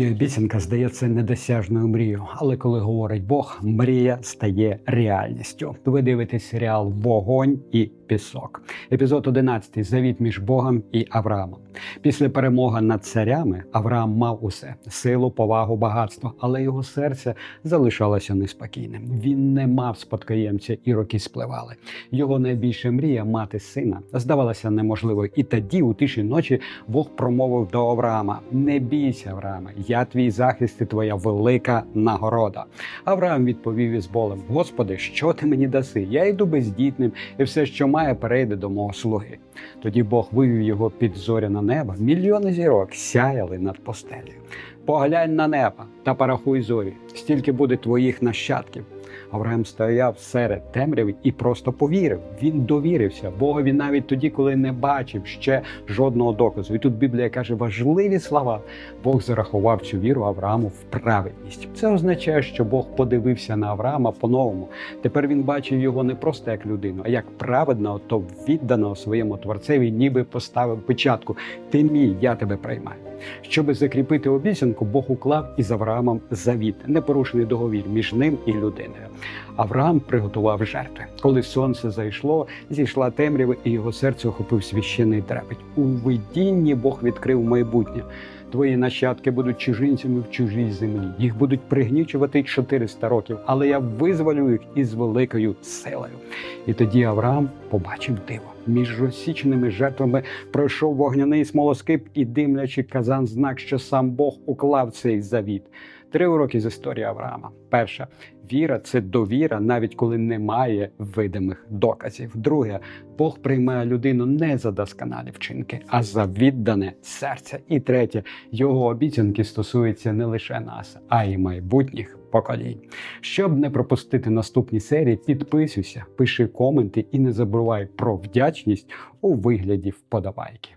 Обіцянка здається недосяжною мрією, але коли говорить Бог, мрія стає реальністю. Ви дивитесь серіал Вогонь і пісок. Епізод 11. Завіт між Богом і Авраамом. Після перемоги над царями Авраам мав усе силу, повагу, багатство, але його серце залишалося неспокійним. Він не мав спадкоємця, і роки спливали. Його найбільша мрія мати сина здавалася неможливою. І тоді, у тиші ночі, Бог промовив до Авраама: Не бійся, Аврааме, я твій захист і твоя велика нагорода. Авраам відповів із болем: Господи, що ти мені даси? Я йду бездітним, і все, що має, перейде до мого слуги. Тоді Бог вивів його під зоря на небо. Мільйони зірок сяяли над постелею. Поглянь на небо та порахуй зорі, стільки буде твоїх нащадків. Авраам стояв серед темряви і просто повірив. Він довірився Богові навіть тоді, коли не бачив ще жодного доказу. І тут Біблія каже важливі слова. Бог зарахував цю віру Аврааму в праведність. Це означає, що Бог подивився на Авраама по-новому. Тепер він бачив його не просто як людину, а як праведного, то відданого своєму творцеві, ніби поставив печатку. Ти мій, я тебе приймаю. Щоби закріпити обіцянку, Бог уклав із Авраамом завіт, непорушений договір між ним і людиною. Авраам приготував жертви. Коли сонце зайшло, зійшла темрява, і його серце охопив священний трепет. У видінні Бог відкрив майбутнє. Твої нащадки будуть чужинцями в чужій землі. Їх будуть пригнічувати 400 років, але я визволю їх із великою силою. І тоді Авраам побачив диво. Між розсіченими жертвами пройшов вогняний смолоскип і димлячий казан знак, що сам Бог уклав цей завіт. Три уроки з історії Авраама. Перша віра це довіра, навіть коли немає видимих доказів. Друге, Бог приймає людину не за досконалі вчинки, а за віддане серце. І третє, його обіцянки стосуються не лише нас, а й майбутніх поколінь. Щоб не пропустити наступні серії, підписуйся, пиши коменти і не забувай про вдячність у вигляді вподобайки.